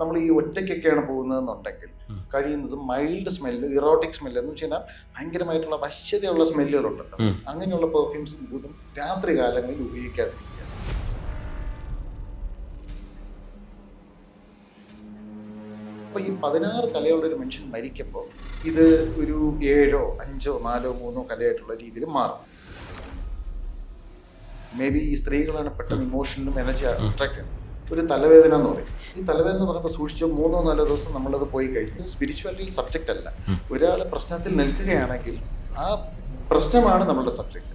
നമ്മൾ ഈ ഒറ്റയ്ക്കൊക്കെയാണ് പോകുന്നതെന്നുണ്ടെങ്കിൽ എന്നുണ്ടെങ്കിൽ കഴിയുന്നതും മൈൽഡ് സ്മെല്ല് ഇറോട്ടിക് സ്മെല്ല് എന്ന് വെച്ച് കഴിഞ്ഞാൽ ഭയങ്കരമായിട്ടുള്ള വശ്യതയുള്ള സ്മെല്ലുകളുണ്ടല്ലോ. അങ്ങനെയുള്ള പെർഫ്യൂംസ് ഇതും രാത്രി കാലങ്ങളിൽ ഉപയോഗിക്കാതിരിക്കുക. അപ്പൊ ഈ പതിനാറ് കലയുള്ള ഒരു മനുഷ്യൻ മരിക്കുമ്പോൾ ഇത് ഒരു ഏഴോ അഞ്ചോ നാലോ മൂന്നോ കലയായിട്ടുള്ള രീതിയിൽ മാറും. മേ ബി ഈ സ്ത്രീകളാണ് പെട്ടെന്ന് ഇമോഷനിലും എനർജി അട്രാക്ട് ചെയ്യുന്നത്. ഒരു തലവേദന എന്ന് പറയും. ഈ തലവേദന എന്ന് പറയുമ്പോൾ സൂക്ഷിച്ച് മൂന്നോ നാലോ ദിവസം നമ്മളത് പോയി കഴിഞ്ഞു. സ്പിരിച്വാലിറ്റി സബ്ജക്റ്റ് അല്ല. ഒരാളെ പ്രശ്നത്തിൽ നിൽക്കുകയാണെങ്കിൽ ആ പ്രശ്നമാണ് നമ്മളുടെ സബ്ജക്റ്റ്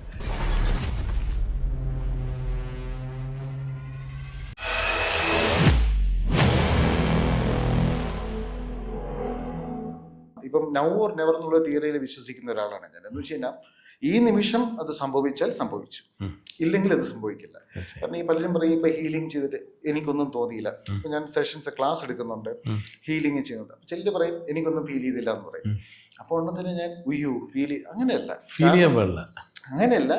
ഇപ്പം നൗ ഓർ നെവർ എന്നുള്ള തിയറിയിൽ വിശ്വസിക്കുന്ന ഒരാളാണ് ഞാൻ. എന്ന് വെച്ച് കഴിഞ്ഞാൽ ഈ നിമിഷം അത് സംഭവിച്ചാൽ സംഭവിച്ചു. ഇല്ലെങ്കിൽ അത് സംഭവിക്കില്ല. കാരണം ഈ പലരും പറയും ഇപ്പൊ ഹീലിംഗ് ചെയ്തിട്ട് എനിക്കൊന്നും തോന്നിയില്ല. ഞാൻ സെഷൻസ് ക്ലാസ് എടുക്കുന്നുണ്ട്. ഹീലിംഗ് ചെയ്യുന്നുണ്ട്. ചില പറയും എനിക്കൊന്നും ഫീൽ ചെയ്തില്ല എന്ന് പറയും. അപ്പോൾ ഉണ്ടെന്ന് ഞാൻ ഉയ്യോ ഫീൽ അങ്ങനെയല്ല. ഫീൽ ചെയ്യാൻ പാടില്ല. അങ്ങനെയല്ല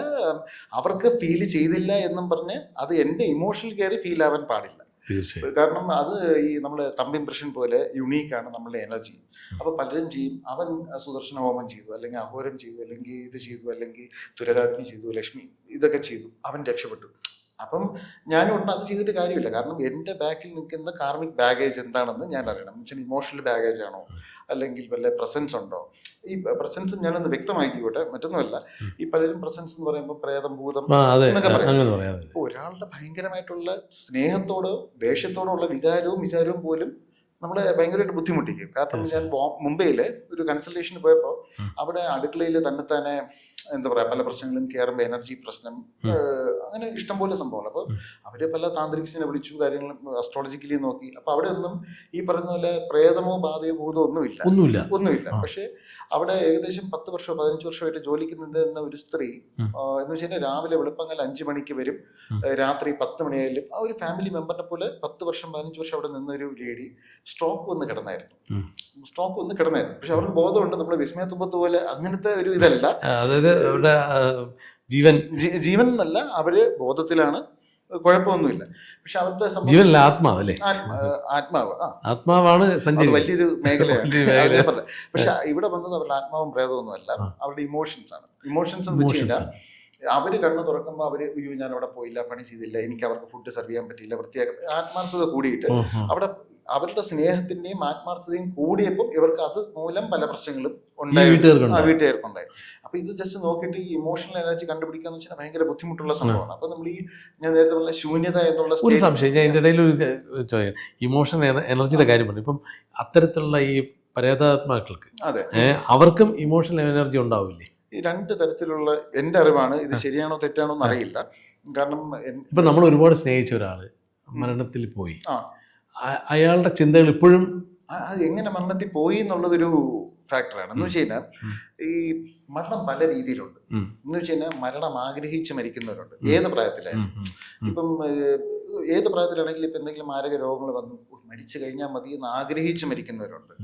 അവർക്ക് ഫീൽ ചെയ്തില്ല എന്നും പറഞ്ഞ് അത് എന്റെ ഇമോഷണൽ കയറി ഫീൽ ആവാൻ പാടില്ല. തീർച്ചയായും. കാരണം അത് ഈ നമ്മുടെ തമ്പ് ഇംപ്രഷൻ പോലെ യുണീക്കാണ് നമ്മളുടെ എനർജി. അപ്പൊ പലരും ചെയ്യും അവൻ സുദർശന ഹോമം ചെയ്തു അല്ലെങ്കിൽ അഹോരം ചെയ്തു അല്ലെങ്കിൽ ഇത് ചെയ്തു അല്ലെങ്കിൽ ദുരകാഗ്നി ചെയ്തു ലക്ഷ്മി ഇതൊക്കെ ചെയ്തു അവൻ രക്ഷപ്പെട്ടു. അപ്പം ഞാൻ ഉടനെ അത് ചെയ്തിട്ട് കാര്യമില്ല. കാരണം എന്റെ ബാക്കിൽ നിൽക്കുന്ന കാർമിക് ബാഗേജ് എന്താണെന്ന് ഞാൻ അറിയണം. മീൻസ് ഇമോഷണൽ ബാഗേജ് ആണോ? അല്ലെങ്കിൽ വല്ല പ്രസൻസ് ഉണ്ടോ? ഈ പ്രസൻസ് ഞാനൊന്ന് വ്യക്തമാക്കിക്കോട്ടെ. മറ്റൊന്നുമല്ല. ഈ പലരും പ്രസൻസ് എന്ന് പറയുമ്പോൾ പ്രേതം ഭൂതം എന്നൊക്കെ പറയാം. ഒരാളുടെ ഭയങ്കരമായിട്ടുള്ള സ്നേഹത്തോടോ ദേഷ്യത്തോടോ ഉള്ള വികാരവും വിചാരവും പോലും നമ്മളെ ഭയങ്കരമായിട്ട് ബുദ്ധിമുട്ടിക്കും. കാരണം ഞാൻ മുംബൈയിൽ ഒരു കൺസൾട്ടേഷന് പോയപ്പോൾ അവിടെ അടുക്കളയിൽ തന്നെ തന്നെ എന്താ പറയാ പല പ്രശ്നങ്ങളും കയറുമ്പോൾ എനർജി പ്രശ്നം അങ്ങനെ ഇഷ്ടംപോലെ സംഭവങ്ങൾ അപ്പോൾ. അവർ പല താന്ത്രിക്സിനെ വിളിച്ചു കാര്യങ്ങളും അസ്ട്രോളജിക്കലി നോക്കി. അപ്പൊ അവിടെ ഒന്നും ഈ പറയുന്ന പോലെ പ്രേതമോ ബാധയോ ഭൂതമോ ഒന്നുമില്ല. ഒന്നുമില്ല. ഒന്നുമില്ല. പക്ഷെ അവിടെ ഏകദേശം പത്ത് വർഷമോ പതിനഞ്ച് വർഷമായിട്ട് ജോലിക്ക് നിന്ന ഒരു സ്ത്രീ എന്ന് വെച്ചാൽ രാവിലെ വെളുപ്പങ്ങൽ അഞ്ചു മണിക്ക് വരും. രാത്രി പത്ത് മണിയായാലും ആ ഒരു ഫാമിലി മെമ്പറിനെ പോലെ പത്ത് വർഷം പതിനഞ്ച് വർഷം അവിടെ നിന്ന ഒരു ലേഡി സ്ട്രോക്ക് വന്ന് കിടന്നായിരുന്നു. സ്ട്രോക്ക് വന്ന് കിടന്നായിരുന്നു. പക്ഷെ അവർക്ക് ബോധമുണ്ട് നമ്മൾ വിസ്മയത്തുമ്പത്ത് പോലെ അങ്ങനത്തെ ഒരു ഇതല്ല. അതായത് ആ, ജീവൻ. ജീവൻ എന്നല്ല അവർ ബോധത്തിലാണ്. കുഴപ്പമൊന്നുമില്ല. പക്ഷെ അവരുടെ ജീവനല്ല ആത്മാവ് അല്ലേ? ആത്മാവ്. ആത്മാവാണ് സഞ്ചരി വലിയൊരു മേഖലയാണ്. പക്ഷെ ഇവിടെ വന്നത് അവരുടെ ആത്മാവും പ്രേതമൊന്നും അല്ല അവരുടെ ഇമോഷൻസ് ആണ്. ഇമോഷൻസ് എന്ന് അവർ കണ്ണു തുറക്കുമ്പോൾ അവർ അയ്യോ ഞാൻ അവിടെ പോയില്ല പണി ചെയ്തില്ല എനിക്ക് അവർക്ക് ഫുഡ് സെർവ് ചെയ്യാൻ പറ്റിയില്ല വൃത്തിയാക്കാൻ ആത്മാർത്ഥത കൂടിയിട്ട് അവിടെ അവരുടെ സ്നേഹത്തിന്റെയും ആത്മാർത്ഥതയും കൂടിയപ്പോൾ ഇവർക്ക് അത് മൂലം പല പ്രശ്നങ്ങളും ഉണ്ടായി. വീട്ടുകാർക്കുണ്ടായി. അപ്പൊ ഇത് ജസ്റ്റ് നോക്കിയിട്ട് ഈ ഇമോഷണൽ എനർജി കണ്ടുപിടിക്കാന്ന് വെച്ചാൽ ഭയങ്കര ബുദ്ധിമുട്ടുള്ള സംഭവമാണ്. അപ്പൊ നമ്മൾ ഈ ഞാൻ നേരത്തെ പറഞ്ഞ ശൂന്യത എന്നുള്ള ഒരു സംശയം ഞാൻ ഇതിന്റെ ഇടയിൽ ഒരു ചോദ്യം. ഇമോഷൻ എനർജിയുടെ കാര്യം പറഞ്ഞു. ഇപ്പം അത്തരത്തിലുള്ള ഈ പരേതാത്മാക്കൾക്ക് അവർക്കും ഇമോഷണൽ എനർജി ഉണ്ടാവില്ലേ? ഈ രണ്ട് തരത്തിലുള്ള എന്റെ അറിവാണ്. ഇത് ശരിയാണോ തെറ്റാണോ എന്ന് അറിയില്ല. കാരണം ഇപ്പൊ നമ്മൾ ഒരുപാട് സ്നേഹിച്ച ഒരാൾ മരണത്തിൽ പോയി. അയാളുടെ ചിന്തകൾ ഇപ്പോഴും എങ്ങനെ മരണത്തിൽ പോയി എന്നുള്ളതൊരു ഫാക്ടറാണ് എന്ന് വെച്ച് കഴിഞ്ഞാൽ ഈ മരണം പല രീതിയിലുണ്ട്. എന്ന് വെച്ച് കഴിഞ്ഞാൽ മരണം ആഗ്രഹിച്ച് മരിക്കുന്നവരുണ്ട്. ഏത് പ്രായത്തിലായാലും. ഇപ്പം ഏത് പ്രായത്തിലാണെങ്കിലും ഇപ്പം എന്തെങ്കിലും മാരക രോഗങ്ങൾ വന്നു മരിച്ചു കഴിഞ്ഞാൽ മതി എന്ന് ആഗ്രഹിച്ച് മരിക്കുന്നവരുണ്ട്.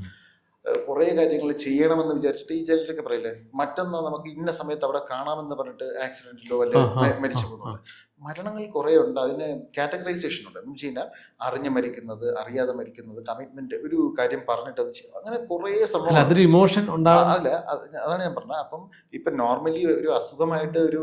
കുറേ കാര്യങ്ങൾ ചെയ്യണമെന്ന് വിചാരിച്ചിട്ട് ഈ ചിലരൊക്കെ പറയില്ലേ? മറ്റന്നാ നമുക്ക് ഇന്ന സമയത്ത് അവിടെ കാണാമെന്ന് പറഞ്ഞിട്ട് ആക്സിഡന്റിലോ അല്ലെ ആ, ആ, മരിച്ചു പോകുന്നു പോകുന്നുണ്ട്. മരണങ്ങൾ കുറേ ഉണ്ട്. അതിന് കാറ്റഗറൈസേഷൻ ഉണ്ട്. എന്ന് വെച്ച് കഴിഞ്ഞാൽ അറിഞ്ഞ് മരിക്കുന്നത് അറിയാതെ മരിക്കുന്നത് കമ്മിറ്റ്മെന്റ് ഒരു കാര്യം പറഞ്ഞിട്ട് അത് ചെയ്യും. അങ്ങനെ കുറേ സംഭവം അതൊരു ഇമോഷൻ അല്ല അതാണ് ഞാൻ പറഞ്ഞത്. അപ്പം ഇപ്പം നോർമലി ഒരു അസുഖമായിട്ട് ഒരു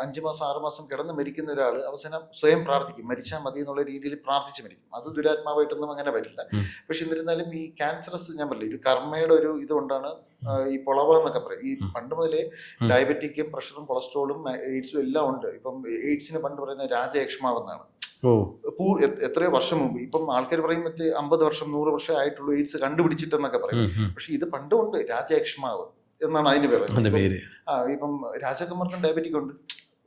അഞ്ച് മാസം ആറ് മാസം കിടന്ന് മരിക്കുന്ന ഒരാൾ അവസാനം സ്വയം പ്രാർത്ഥിക്കും. മരിച്ചാൽ മതി എന്നുള്ള രീതിയിൽ പ്രാർത്ഥിച്ച് മരിക്കും. അത് ദുരാത്മാവായിട്ടൊന്നും അങ്ങനെ വരില്ല. പക്ഷെ എന്നിരുന്നാലും ഈ ക്യാൻസറസ് ഞാൻ പറഞ്ഞില്ല ഒരു കർമ്മയുടെ ഒരു ഇതുകൊണ്ടാണ് ഈ പൊളവ എന്നൊക്കെ പറയും. ഈ പണ്ട് മുതലേ. ഡയബറ്റിക്കും പ്രഷറും കൊളസ്ട്രോളും എയ്ഡ്സും എല്ലാം ഉണ്ട്. ഇപ്പം എയ്ഡ്സിന് പണ്ട് പറയുന്ന രാജയക്ഷ്മാവെന്നാണ്. എന്നാണ് എത്രയോ വർഷം മുമ്പ്. ഇപ്പം ആൾക്കാർ പറയും മറ്റേ അമ്പത് വർഷം നൂറ് വർഷം ആയിട്ടുള്ളൂ എയ്ഡ്സ് കണ്ടുപിടിച്ചിട്ടെന്നൊക്കെ പറയും. പക്ഷെ ഇത് പണ്ടുകൊണ്ട് രാജയക്ഷ്മാവ് എന്നാണ് അതിന് പേര്. ആ ഇപ്പം രാജകുമാർക്കും ഡയബറ്റിക് ഉണ്ട്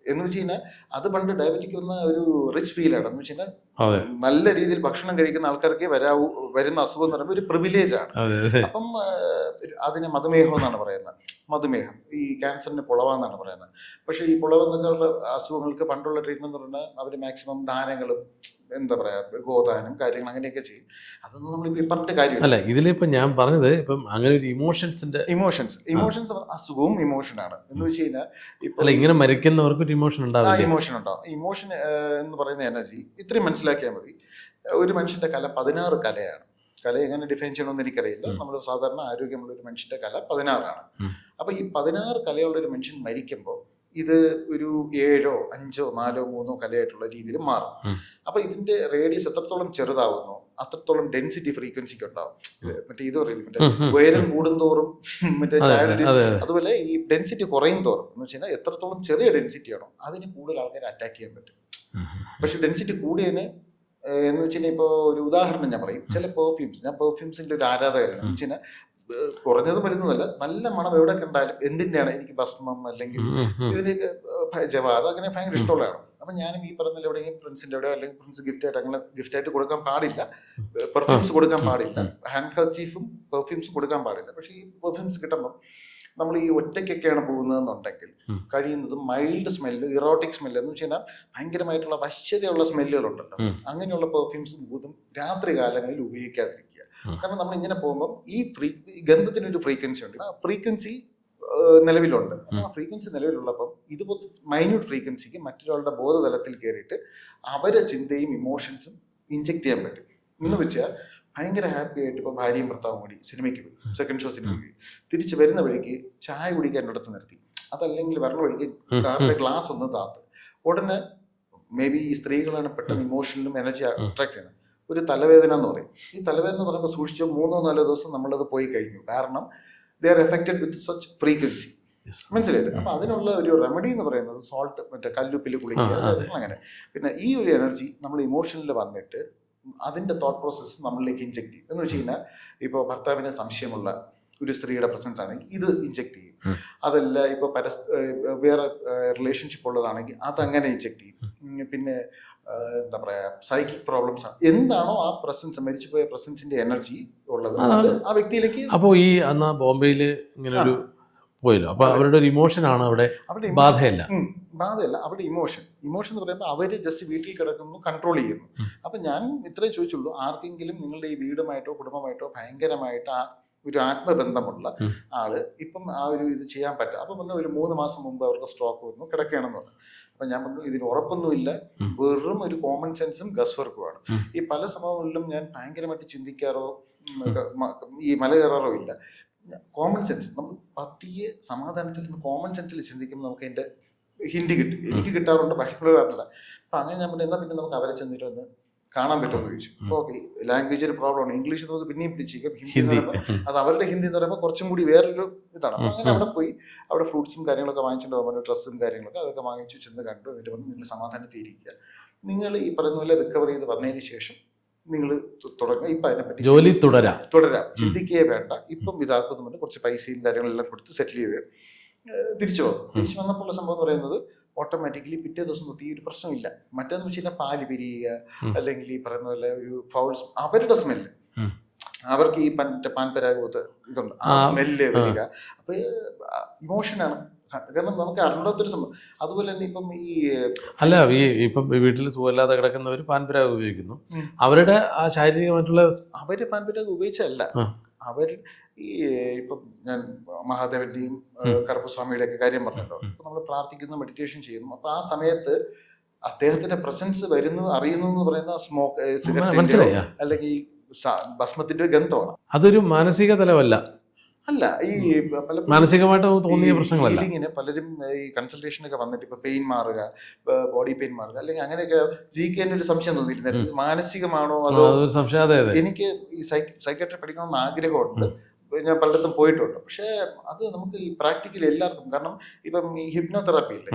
എന്ന് വെച്ച് കഴിഞ്ഞാൽ അത് പണ്ട് ഡയബറ്റിക് വന്ന ഒരു റിച്ച് ഫീലാണ് എന്ന് വെച്ച് കഴിഞ്ഞാൽ നല്ല രീതിയിൽ ഭക്ഷണം കഴിക്കുന്ന ആൾക്കാർക്ക് വരാവൂ വരുന്ന അസുഖം എന്ന് പറയുമ്പോൾ ഒരു പ്രിവിലേജ് ആണ്. അപ്പം അതിന് മധുമേഹം എന്നാണ് പറയുന്നത്. മധുമേഹം. ഈ ക്യാൻസറിന് പുളവ എന്നാണ് പറയുന്നത്. പക്ഷേ ഈ പുളവെന്നൊക്കെയുള്ള അസുഖങ്ങൾക്ക് പണ്ടുള്ള ട്രീറ്റ്മെന്റ് എന്ന് പറഞ്ഞാൽ അവർ മാക്സിമം ദാനങ്ങളും എന്താ പറയാ ഗോദാനം കാര്യങ്ങൾ അങ്ങനെയൊക്കെ ചെയ്യും. അതൊന്നും നമ്മൾ പറഞ്ഞ കാര്യം അല്ല ഇതിലിപ്പോൾ ഞാൻ പറഞ്ഞത് ഇപ്പം അങ്ങനെ ഒരു ഇമോഷൻസിന്റെ ഇമോഷൻസ് ഇമോഷൻസ് അസുഖവും ഇമോഷനാണ് എന്ന് വെച്ച് കഴിഞ്ഞാൽ ഇപ്പൊ ഇങ്ങനെ മരിക്കുന്നവർക്ക് ഒരു ഇമോഷൻ ഉണ്ടാവും ഇമോഷൻ ഉണ്ടാവും ഇമോഷൻ എന്ന് പറയുന്ന എനർജി ഇത്രയും മനസ്സിലാക്കിയാൽ മതി. ഒരു മനുഷ്യന്റെ കല പതിനാറ് കലയാണ്. കല എങ്ങനെ ഡിഫൈൻ ചെയ്യണമെന്ന് എനിക്കറിയില്ല. നമ്മൾ സാധാരണ ആരോഗ്യമുള്ള ഒരു മനുഷ്യന്റെ കല പതിനാറാണ്. അപ്പൊ ഈ പതിനാറ് കലയുള്ള ഒരു മനുഷ്യൻ മരിക്കുമ്പോൾ ഇത് ഒരു ഏഴോ അഞ്ചോ നാലോ മൂന്നോ കലയായിട്ടുള്ള രീതിയിൽ മാറും. അപ്പൊ ഇതിന്റെ റേഡിയസ് എത്രത്തോളം ചെറുതാവുന്നു അത്രത്തോളം ഡെൻസിറ്റി ഫ്രീക്വൻസിക്ക് ഉണ്ടാവും. മറ്റേ ഇത് പറയില്ല മറ്റേ. ഉയരം കൂടുന്തോറും മറ്റേ അതെ അതുപോലെ ഈ ഡെൻസിറ്റി കുറയും തോറും എന്ന് വെച്ച് കഴിഞ്ഞാൽ എത്രത്തോളം ചെറിയ ഡെൻസിറ്റി ആണോ അതിന് കൂടുതൽ ആൾക്കാരെ അറ്റാക്ക് ചെയ്യാൻ പറ്റും. പക്ഷെ ഡെൻസിറ്റി കൂടിയതിന് എന്ന് വെച്ചാൽ ഇപ്പോൾ ഒരു ഉദാഹരണം ഞാൻ പറയും. ചില പെർഫ്യൂംസ് ഞാൻ പെർഫ്യൂംസിന്റെ ഒരു ആരാധകരാണ്. എന്ന് വെച്ച് കഴിഞ്ഞാൽ ഏഹ്, കുറഞ്ഞത് മരുന്നല്ല നല്ല മണം എവിടെ കണ്ടാലും എന്തിന്റെയാണ് എനിക്ക് ഭസ്മം അല്ലെങ്കിൽ ഇതിന്. ജവാദ് അങ്ങനെ ഭയങ്കര ഇഷ്ടമുള്ളതാണ്. അപ്പം ഞാനും ഈ പറഞ്ഞ എവിടെയും പ്രിൻസിന്റെ എവിടെയോ അല്ലെങ്കിൽ പ്രിൻസ് ഗിഫ്റ്റ് ആയിട്ട് അങ്ങനെ ഗിഫ്റ്റ് ആയിട്ട് കൊടുക്കാൻ പാടില്ല. പെർഫ്യൂംസ് കൊടുക്കാൻ പാടില്ല. ഹാൻഡ് കർച്ചീഫും പെർഫ്യൂംസ് കൊടുക്കാൻ പാടില്ല. പക്ഷേ ഈ പെർഫ്യൂംസ് കിട്ടുമ്പോൾ നമ്മൾ ഈ ഒറ്റയ്ക്കൊക്കെയാണ് പോകുന്നതെന്നുണ്ടെങ്കിൽ കഴിയുന്നത് മൈൽഡ് സ്മെല്ല് ഇറോട്ടിക് സ്മെല്ല് എന്ന് വെച്ച് കഴിഞ്ഞാൽ ഭയങ്കരമായിട്ടുള്ള വശ്യതയുള്ള സ്മെല്ലുകളുണ്ടല്ലോ. അങ്ങനെയുള്ള പെർഫ്യൂംസ് ഭൂതം രാത്രി കാലങ്ങളിൽ ഉപയോഗിക്കാതിരിക്കുക. കാരണം നമ്മൾ ഇങ്ങനെ പോകുമ്പോൾ ഈ ഫ്രീ ഗന്ധത്തിനൊരു ഫ്രീക്വൻസി ഉണ്ട്. ആ ഫ്രീക്വൻസി നിലവിലുണ്ട്. ആ ഫ്രീക്വൻസി നിലവിലുള്ളപ്പം ഇതുപോലത്തെ മൈന്യൂട്ട് ഫ്രീക്വൻസിക്ക് മറ്റൊരാളുടെ ബോധതലത്തിൽ കയറിയിട്ട് അവരെ ചിന്തയും ഇമോഷൻസും ഇഞ്ചെക്ട് ചെയ്യാൻ പറ്റും. എന്ന് വെച്ചാൽ ഭയങ്കര ഹാപ്പി ആയിട്ട് ഇപ്പോൾ ഭാര്യയും ഭർത്താവും കൂടി സിനിമയ്ക്ക് പോയി. സെക്കൻഡ് ഷോ സിനിമയ്ക്ക് പോയി. തിരിച്ച് വരുന്ന വഴിക്ക് ചായ കുടിക്കാൻ അടുത്ത് നിർത്തി. അതല്ലെങ്കിൽ വരണ വഴിക്ക് കാറിന്റെ ഗ്ലാസ് ഒന്ന് താത്ത്. ഉടനെ മേ ബി ഈ സ്ത്രീകളാണ് പെട്ടെന്ന് ഇമോഷണലും എനർജി അട്രാക്ട് ചെയ്യുന്നത് ഒരു തലവേദന എന്ന് പറയും. ഈ തലവേദന എന്ന് പറയുമ്പോൾ സൂക്ഷിച്ചോ മൂന്നോ നാലോ ദിവസം നമ്മളത് പോയി കഴിഞ്ഞു. കാരണം they are affected with such frequency. മനസ്സിലായില്ലേ? അപ്പൊ അതിനുള്ള ഒരു റെമഡി എന്ന് പറയുന്നത് സോൾട്ട് മറ്റേ കല്ലുപ്പിൽ കുളിക്കുക അങ്ങനെ. പിന്നെ ഈ ഒരു എനർജി നമ്മൾ ഇമോഷനിൽ വന്നിട്ട് അതിന്റെ തോട്ട് പ്രോസസ്സ് നമ്മളിലേക്ക് ഇഞ്ചെക്ട് ചെയ്യും. എന്ന് വെച്ച് കഴിഞ്ഞാൽ ഇപ്പോൾ ഭർത്താവിന് സംശയമുള്ള ഒരു സ്ത്രീയുടെ പ്രസൻസ് ആണെങ്കിൽ ഇത് ഇഞ്ചെക്ട് ചെയ്യും. അതല്ല ഇപ്പോൾ പരസ് വേറെ റിലേഷൻഷിപ്പ് ഉള്ളതാണെങ്കിൽ അതങ്ങനെ ഇഞ്ചെക്ട് ചെയ്യും. പിന്നെ എന്താ പറയാ സൈക്കിക് പ്രോബ്ലംസ് എന്താണോ ആ പ്രസൻസ് മരിച്ചുപോയ പ്രസൻസിന്റെ എനർജി ഉള്ളത്. അത് ആ വ്യക്തിയിലേക്ക് അപ്പോൾ ഈ അന്ന് ബോംബെയിൽ ഇങ്ങനെ ഒരു പോയല്ലോ. അപ്പൊ അവരുടെ ഒരു ഇമോഷനാണ് അവിടെ ബാധയല്ല. ബാധയല്ല. അവരുടെ ഇമോഷൻ ഇമോഷൻ എന്ന് പറയുമ്പോൾ അവർ ജസ്റ്റ് വീട്ടിൽ കിടക്കുന്നു കൺട്രോൾ ചെയ്യുന്നു. അപ്പൊ ഞാൻ ഇത്രേ ചോദിച്ചുള്ളൂ. ആർക്കെങ്കിലും നിങ്ങളുടെ ഈ വീടുമായിട്ടോ കുടുംബമായിട്ടോ ഭയങ്കരമായിട്ട് ആ ഒരു ആത്മബന്ധമുള്ള ആൾ ഇപ്പം ആ ഒരു ഇത് ചെയ്യാൻ പറ്റും അപ്പൊ പറഞ്ഞു ഒരു മൂന്ന് മാസം മുമ്പ് അവർക്ക് സ്ട്രോക്ക് വന്നു കിടക്കുകയാണെന്ന് പറഞ്ഞു. അപ്പൊ ഞാൻ പറഞ്ഞു ഇതിന് ഉറപ്പൊന്നുമില്ല. വെറും ഒരു കോമൺ സെൻസും ഗസ് വർക്കുമാണ്. ഈ പല സംഭവങ്ങളിലും ഞാൻ ഭയങ്കരമായിട്ട് ചിന്തിക്കാറോ ഈ മല കയറാറോ ഇല്ല. കോമൺ സെൻസ് നമ്മൾ പതിയെ സമാധാനത്തിൽ നിന്ന് കോമൺ സെൻസിൽ ചിന്തിക്കുമ്പോൾ നമുക്ക് അതിന്റെ ഹിന്ദി കിട്ടും. എനിക്ക് കിട്ടാറുണ്ട് ബാക്കിയുള്ളവരല്ല അപ്പം അങ്ങനെ ഞാൻ പറഞ്ഞു എന്നാൽ പിന്നെ നമുക്ക് അവരെ ചെന്നിട്ട് ഒന്ന് കാണാൻ പറ്റുമെന്ന് ചോദിച്ചു. ഓക്കെ ലാംഗ്വേജ് ഒരു പ്രോബ്ലം ആണ്. ഇംഗ്ലീഷ് നമുക്ക് പിന്നെയും പിടിച്ചേക്കാം ഹിന്ദി അത് അവരുടെ ഹിന്ദി എന്ന് പറയുമ്പോൾ കുറച്ചും കൂടി വേറൊരു ഇതാണ്. അപ്പൊ അങ്ങനെ അവിടെ പോയി അവിടെ ഫ്രൂട്ട്സും കാര്യങ്ങളൊക്കെ വാങ്ങിച്ചിട്ട് പോകുമ്പോൾ ഡ്രസ്സും കാര്യങ്ങളൊക്കെ അതൊക്കെ വാങ്ങിച്ചു ചെന്ന് കണ്ടു. എന്നിട്ട് പറഞ്ഞു നിങ്ങൾ സമാധാനത്തിൽ ഇരിക്കുക നിങ്ങൾ ഈ പറയുന്ന പോലെ റിക്കവർ ചെയ്ത് വന്നതിന് ശേഷം നിങ്ങൾ തുടങ്ങുക. ഇപ്പം അതിനെപ്പറ്റി ജോലി തുടരാം. തുടരാം. ചിന്തിക്കുകയേ വേണ്ട. ഇപ്പം ഇതാക്കുന്നു മുന്നേ കുറച്ച് പൈസയും കാര്യങ്ങളെല്ലാം കൊടുത്ത് സെറ്റിൽ ചെയ്ത് തിരിച്ചു വന്നു. തിരിച്ചു വന്നപ്പോൾ സംഭവം എന്ന് പറയുന്നത് ഓട്ടോമാറ്റിക്കലി പിറ്റേ ദിവസം തൊട്ട് ഈ ഒരു പ്രശ്നമില്ല. മറ്റേന്ന് വെച്ച് കഴിഞ്ഞാൽ പാൽ പിരിയുക അല്ലെങ്കിൽ ഈ പറയുന്ന പോലെ ഒരു ഫൗൾസ് അവരുടെ സ്മെല്ല് അവർക്ക് ഈ പൻ പാൻപരാഗോത്ത് ഇതുണ്ട്. ആ ആ, സ്മെല്ല് വരിക. അപ്പൊ ഇമോഷനാണ് കാരണം നമുക്ക് അറിഞ്ഞാത്തൊരു സംഭവം. അതുപോലെ തന്നെ ഇപ്പം ഈ അല്ല ഈ ഇപ്പം വീട്ടിൽ സുഖമില്ലാതെ കിടക്കുന്നവർ പാൻപരാഗ് ഉപയോഗിക്കുന്നു. അവരുടെ ആ ശാരീരികമായിട്ടുള്ള അവർ പാൻപരാഗ് ഉപയോഗിച്ചല്ല അവർ ഈ ഇപ്പം ഞാൻ മഹാദേവന്റെയും കറുപ്പസ്വാമിയുടെ ഒക്കെ കാര്യം പറഞ്ഞല്ലോ. അപ്പൊ നമ്മൾ പ്രാർത്ഥിക്കുന്നു മെഡിറ്റേഷൻ ചെയ്യുന്നു. അപ്പൊ ആ സമയത്ത് അദ്ദേഹത്തിന്റെ പ്രസൻസ് വരുന്നു അറിയുന്നു എന്ന് പറയുന്ന സ്മോക്ക് സിഗരറ്റ്. അല്ലെങ്കിൽ ഭസ്മത്തിന്റെ ഒരു ഗന്ധമാണ്? അതൊരു മാനസിക തലമല്ല. അല്ല ഈ മാനസികമായിട്ട് തോന്നിയ പ്രശ്നങ്ങളല്ല. ഇങ്ങനെ പലരും ഈ കൺസൾട്ടേഷനൊക്കെ വന്നിട്ട് ഇപ്പൊ പെയിൻ മാറുക ബോഡി പെയിൻ മാറുക അല്ലെങ്കിൽ അങ്ങനെയൊക്കെ ജി കെ ഒരു സംശയം തോന്നിയിരുന്നത്. മാനസികമാണോ അതോ സംശയം. എനിക്ക് ഈ സൈക്കാട്രി പഠിക്കണമെന്ന് ആഗ്രഹമുണ്ട്. ഞാൻ പലയിടത്തും പോയിട്ടുണ്ട്. പക്ഷേ അത് നമുക്ക് ഈ പ്രാക്ടിക്കലി എല്ലാവർക്കും കാരണം ഇപ്പം ഈ ഹിപ്നോതെറാപ്പി ഇല്ലേ.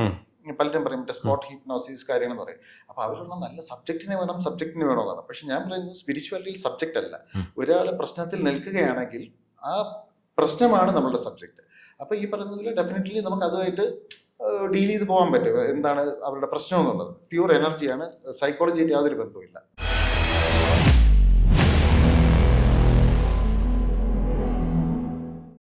പലരും പറയും മറ്റേ സ്പോട്ട് ഹിപ്നോസിസ് കാര്യങ്ങൾ പറയും. അപ്പൊ അവരുള്ള നല്ല സബ്ജക്റ്റിനെ വേണം സബ്ജക്റ്റിന് വേണോ എന്നാണ് പക്ഷെ ഞാൻ പറയുന്നത് സ്പിരിച്വാലിറ്റിയിൽ സബ്ജക്റ്റ് അല്ല. ഒരാളെ ഒരാൾ പ്രശ്നത്തിൽ നിൽക്കുകയാണെങ്കിൽ ആ പ്രശ്നമാണ് നമ്മളുടെ സബ്ജക്റ്റ് അപ്പൊ ഈ പറയുന്നതിൽ ഡെഫിനറ്റ്ലി നമുക്ക് അതുമായിട്ട് ഡീൽ ചെയ്ത് പോകാൻ പറ്റും. എന്താണ് അവരുടെ പ്രശ്നം എന്നുള്ളത്. പ്യൂർ എനർജിയാണ് സൈക്കോളജിയായിട്ട് യാതൊരു ബന്ധവുമില്ല.